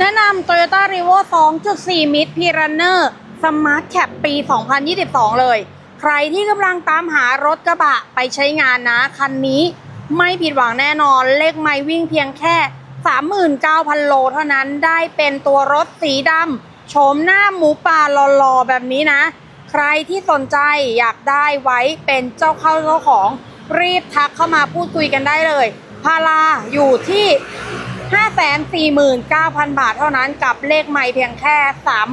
แนะนำ Toyota r e v o 2.4 Mid p r u n n e r Smart Cap ปี 2022 เลย ใครที่กำลังตามหารถกระบะไปใช้งานนะ คันนี้ไม่ผิดหวังแน่นอน เลขไม่วิ่งเพียงแค่ 39,000 โลเท่านั้นได้เป็นตัวรถสีดำโฉมหน้าหมูป่าหล่อๆ แบบนี้นะ ใครที่สนใจอยากได้ไว้เป็นเจ้าเข้าเจ้าของรีบทักเข้ามาพูดคุยกันได้เลยพาราอยู่ที่ 549,000 บาทเท่านั้นกับเลขใหม่เพียงแค่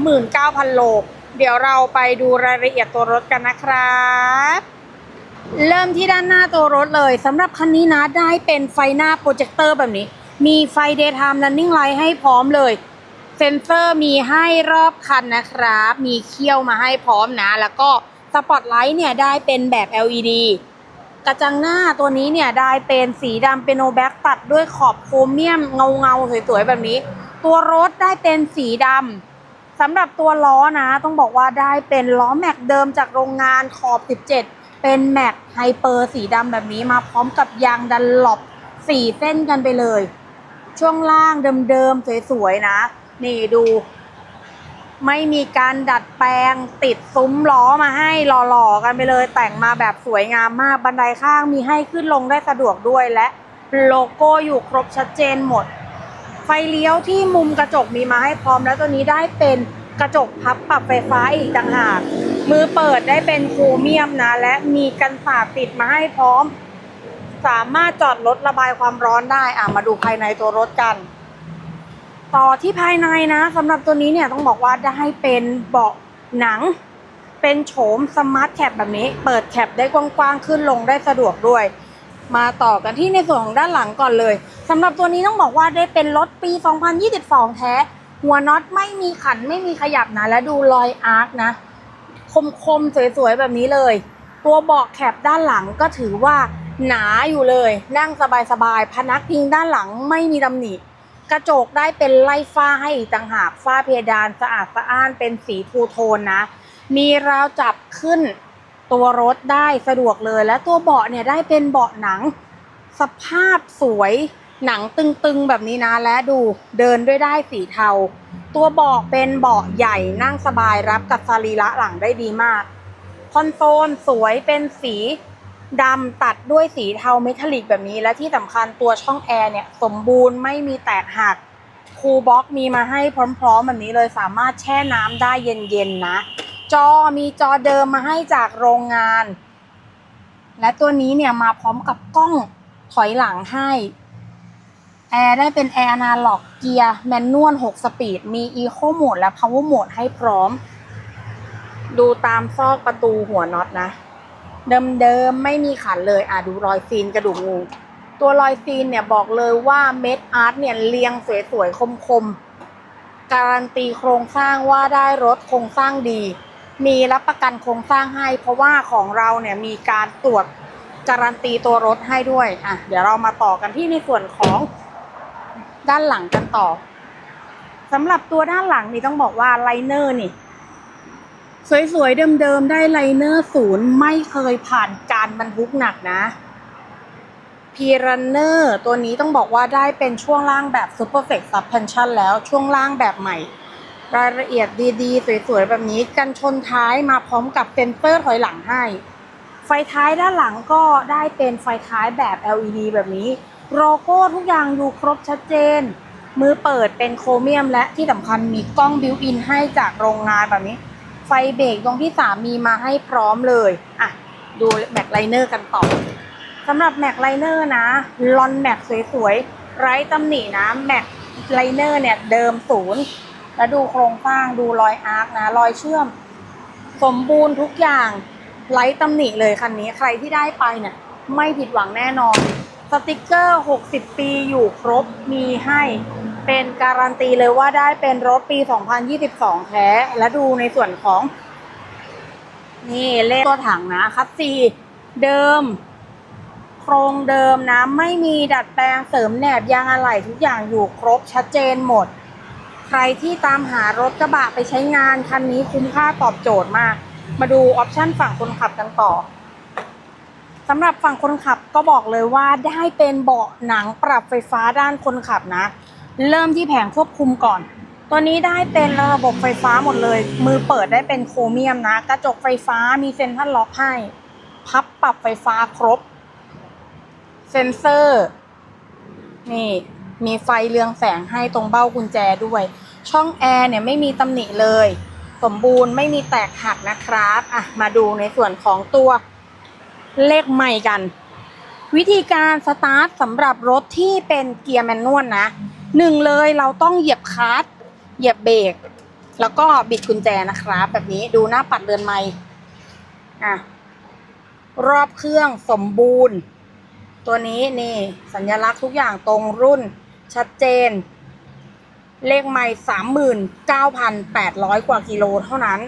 39,000 โล เดี๋ยวเราไปดูรายละเอียดตัวรถกันนะครับเริ่มที่ด้านหน้าตัวรถเลยสำหรับคันนี้นะได้เป็นไฟหน้าโปรเจคเตอร์แบบนี้ มีไฟ Daytime Running Light ให้พร้อมเลย เซ็นเซอร์มีให้รอบคันนะครับ มีเขี้ยวมาให้พร้อมนะ แล้วก็สปอตไลท์เนี่ยได้เป็นแบบ LED กระจังหน้าตัวนี้เนี่ยได้เป็นสีดำเป็นโนแบ็กตัดด้วยขอบโครเมียมเงาเงาสวยๆแบบนี้ ตัวรถได้เป็นสีดำสำหรับตัวล้อนะต้องบอกว่าได้เป็นล้อแม็กเดิมจากโรงงานขอบ 17 เป็นแม็กไฮเปอร์สีดำแบบนี้มาพร้อมกับยางดันหลบสี่เส้นกันไปเลย ช่วงล่างเดิมๆสวยๆนะ นี่ดู ไม่มีการดัดแปลงติดซุ้มล้อมาให้หล่อๆกันไปเลยแต่งมาแบบสวยงามมากบันไดข้างมีให้ขึ้นลงได้สะดวกด้วยและโลโก้อยู่ครบชัดเจนหมด ไฟเลี้ยวที่มุมกระจกมีมาให้พร้อมแล้วตัวนี้ได้เป็นกระจกพับปรับไฟฟ้าอีกต่างหากมือเปิดได้เป็นโครเมียมนะ และมีกันสาดติดมาให้พร้อม สามารถจอดรถระบายความร้อนได้อะมาดูภายในตัวรถกัน ต่อที่ภายในนะสำหรับตัวนี้เนี่ยต้องบอกว่าได้เป็นเบาะหนัง เป็นโฉมสมาร์ทแคปแบบนี้ เปิดแคปได้กว้างๆ ขึ้นลงได้สะดวกด้วย มาต่อกันที่ในส่วนของด้านหลังก่อนเลยสำหรับตัวนี้ต้องบอกว่าได้เป็นรถปี 2022 แท้ หัวน็อตไม่มีขันไม่มีขยับนะ และดูรอยอาร์คนะ คมๆ สวยๆ แบบนี้เลย ตัวเบาะแคปด้านหลังก็ถือว่าหนาอยู่เลย นั่งสบายๆพนักพิงด้านหลังไม่มีตำหนิ กระจกได้เป็นไล่ฝ้าให้อีกต่างหากฝ้าเพดานสะอาดสะอ้านเป็นสีทูโทนนะ มีราวจับขึ้นตัวรถได้สะดวกเลยและตัวเบาะเนี่ยได้เป็นเบาะหนัง สภาพสวยหนังตึงๆแบบนี้นะและดูเดินด้วยได้สีเทา ตัวเบาะเป็นเบาะใหญ่นั่งสบายรับกับสรีระหลังได้ดีมาก คอนโซลสวยเป็นสี ดำตัดด้วยสีเทาเมทัลลิกแบบนี้ และที่สำคัญตัวช่องแอร์เนี่ยสมบูรณ์ไม่มีแตกหักคูลบ็อกมีมาให้พร้อมๆแบบนี้เลยสามารถแช่น้ำได้เย็นๆนะ จอมีจอเดิมมาให้จากโรงงาน และตัวนี้เนี่ยมาพร้อมกับกล้องถอยหลังให้แอร์ได้เป็นแอร์อนาล็อกเกียร์แมนนวล 6 สปีด มี Eco Mode และ Power Mode ให้พร้อม ดูตามซอกประตูหัวน็อตนะ เดิมๆไม่มีขันเลยอะดูรอยซีนกระดูกงู ตัวรอยซีนเนี่ยบอกเลยว่าเม็ดอาร์ตเนี่ยเรียงสวยๆคมๆการันตีโครงสร้างว่าได้รถโครงสร้างดี มีรับประกันโครงสร้างให้ เพราะว่าของเราเนี่ยมีการตรวจการันตีตัวรถให้ด้วยอะเดี๋ยวเรามาต่อกันที่ในส่วนของด้านหลังกันต่อสำหรับตัวด้านหลังนี่ต้องบอกว่าไลเนอร์นี่ สวยๆ เดิมๆ ได้ไลเนอร์ศูนย์ไม่เคยผ่านการบรรทุกหนักนะพีรันเนอร์ตัวนี้ต้องบอกว่าได้เป็นช่วงล่างแบบ Super f l e x Suspension แล้วช่วงล่างแบบใหม่ รายละเอียดดีๆ สวยๆ แบบนี้กันชนท้ายมาพร้อมกับเซ็นเซอร์ถอยหลังให้ ไฟท้ายด้านหลังก็ได้เป็นไฟท้ายแบบ LED แบบนี้โลโก้ทุกอย่างอยู่ครบชัดเจน มือเปิดเป็นโครเมียมและที่สำคัญมีกล้องบิวอินให้จากโรงงานแบบนี้ ไฟเบรกตรงที่3มีมาให้พร้อมเลยอะดูแม็กไลเนอร์กันต่อสำหรับแม็กไลเนอร์นะลอนแม็กสวยๆไร้ตำหนินะแม็กไลเนอร์เนี่ยเดิมศูนย์แล้วดูโครงสร้างดูรอยอาร์คนะรอยเชื่อม สมบูรณ์ทุกอย่างไร้ตำหนิเลยคันนี้ใครที่ได้ไปเนี่ยไม่ผิดหวังแน่นอน สติกเกอร์ 60 ปีอยู่ครบมีให้ เป็นการันตีเลยว่าได้เป็นรถปี 2022 แท้ และดูในส่วนของ นี่เลขตัวถังนะคัสซีเดิม โครงเดิมนะ ไม่มีดัดแปลงเสริมแหนบยางอะไหล่ทุกอย่างอยู่ครบชัดเจนหมด ใครที่ตามหารถกระบะไปใช้งานคันนี้คุ้มค่าตอบโจทย์มาก มาดูออปชั่นฝั่งคนขับกันต่อสำหรับฝั่งคนขับก็บอกเลยว่าได้เป็นเบาะหนังปรับไฟฟ้าด้านคนขับนะ เริ่มที่แผงควบคุมก่อน ตัวนี้ได้เป็นระบบไฟฟ้าหมดเลย มือเปิดได้เป็นโครเมียมนะ กระจกไฟฟ้ามีเซ็นทรัลล็อกให้ พับปรับไฟฟ้าครบ เซ็นเซอร์ นี่ มีไฟเรืองแสงให้ตรงเบ้ากุญแจด้วย ช่องแอร์เนี่ยไม่มีตำหนิเลย สมบูรณ์ไม่มีแตกหักนะครับอะมาดูในส่วนของตัวเลขใหม่กัน วิธีการสตาร์ทสำหรับรถที่เป็นเกียร์แมนนวลนะ หนึ่งเลยเราต้องเหยียบคลัตช์เหยียบเบรกแล้วก็บิดกุญแจนะครับแบบนี้ดูหน้าปัดเรือนไม้อะรอบเครื่องสมบูรณ์ ตัวนี้นี่สัญลักษณ์ทุกอย่างตรงรุ่นชัดเจน เลขไม่สามหมื่นเก้าพันแปดร้อยกว่ากิโลเท่านั้น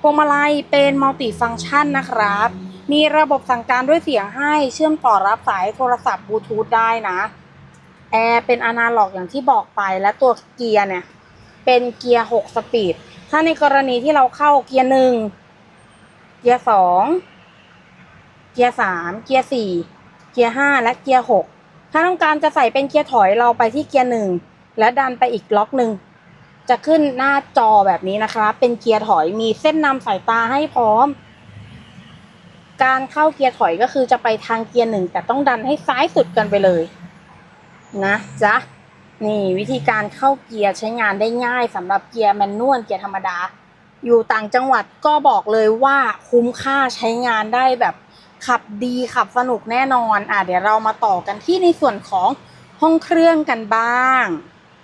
พวงมาลัยเป็นมัลติฟังก์ชันนะครับ มีระบบสั่งการด้วยเสียงให้เชื่อมต่อรับสายโทรศัพท์บลูทูธได้นะ แอร์เป็นอนาล็อกอย่างที่บอกไปและตัวเกียร์เนี่ย เป็นเกียร์หกสปีด ถ้าในกรณีที่เราเข้าเกียร์หนึ่งเกียร์สองเกียร์สามเกียร์สี่เกียร์ห้าและเกียร์หกถ้าต้องการจะใส่เป็นเกียร์ถอยเราไปที่เกียร์หนึ่งและดันไปอีกล็อกหนึ่งจะขึ้นหน้าจอแบบนี้นะครับ เป็นเกียร์ถอยมีเส้นนำสายตาให้พร้อม การเข้าเกียร์ถอยก็คือจะไปทางเกียร์หนึ่งแต่ต้องดันให้ซ้ายสุดกันไปเลย นะจ๊ะนี่วิธีการเข้าเกียร์ใช้งานได้ง่ายสำหรับเกียร์แมนนวลเกียร์ธรรมดา อยู่ต่างจังหวัดก็บอกเลยว่าคุ้มค่าใช้งานได้แบบขับดีขับสนุกแน่นอนอะเดี๋ยวเรามาต่อกันที่ในส่วนของห้องเครื่องกันบ้าง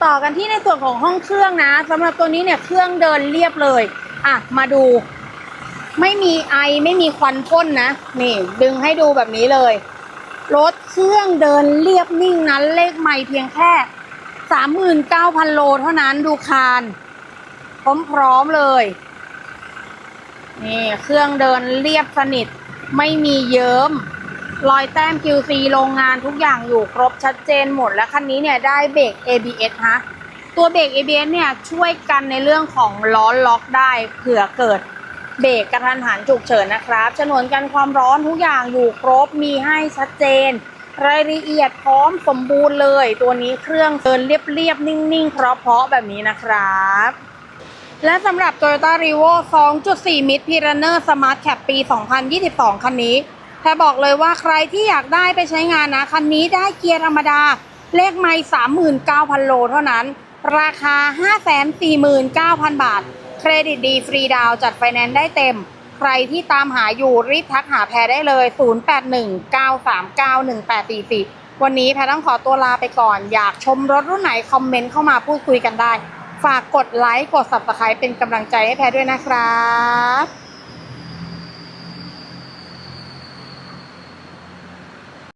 ต่อกันที่ในส่วนของห้องเครื่องนะสำหรับตัวนี้เนี่ยเครื่องเดินเรียบเลยอะมาดู ไม่มีไอไม่มีควันพ่นนะนี่ ดึงให้ดูแบบนี้เลย รถเครื่องเดินเรียบนิ่งนั้นเลขไม่เพียงแค่สามหมื่นเก้าพันโลเท่านั้นดูคานพร้อมๆเลย นี่เครื่องเดินเรียบสนิท ไม่มีเยิ้มรอยแต้ม QC โรงงานทุกอย่างอยู่ครบชัดเจนหมด และคันนี้เนี่ยได้เบรก ABS ฮะ ตัวเบรก ABS เนี่ยช่วยกันในเรื่องของล้อล็อกได้เผื่อเกิด เบรกกระทันหันฉุกเฉินนะครับฉนวนกันความร้อนทุกอย่างอยู่ครบมีให้ชัดเจน รายละเอียดพร้อมสมบูรณ์เลย ตัวนี้เครื่องเดินเรียบๆ นิ่งๆ เพราะๆแบบนี้นะครับและสำหรับ Toyota r e v o 2.4 Mid p i r a n e r Smart Cap ปี 2022 คันนี้แค่บอกเลยว่าใครที่อยากได้ไปใช้งานนะ คันนี้ได้เกียร์ธรรมดา เลขไม่ 39,000 โลเท่านั้น ราคา 549,000 บาท เครดิตดีฟรีดาวจัดไฟแนนซ์ได้เต็ม ใครที่ตามหาอยู่รีบทักหาแพรได้เลย 0819391844 วันนี้แพรต้องขอตัวลาไปก่อน อยากชมรถรุ่นไหนคอมเมนต์เข้ามาพูดคุยกันได้ ฝากกดไลค์กด subscribe เป็นกำลังใจให้แพรด้วยนะครับ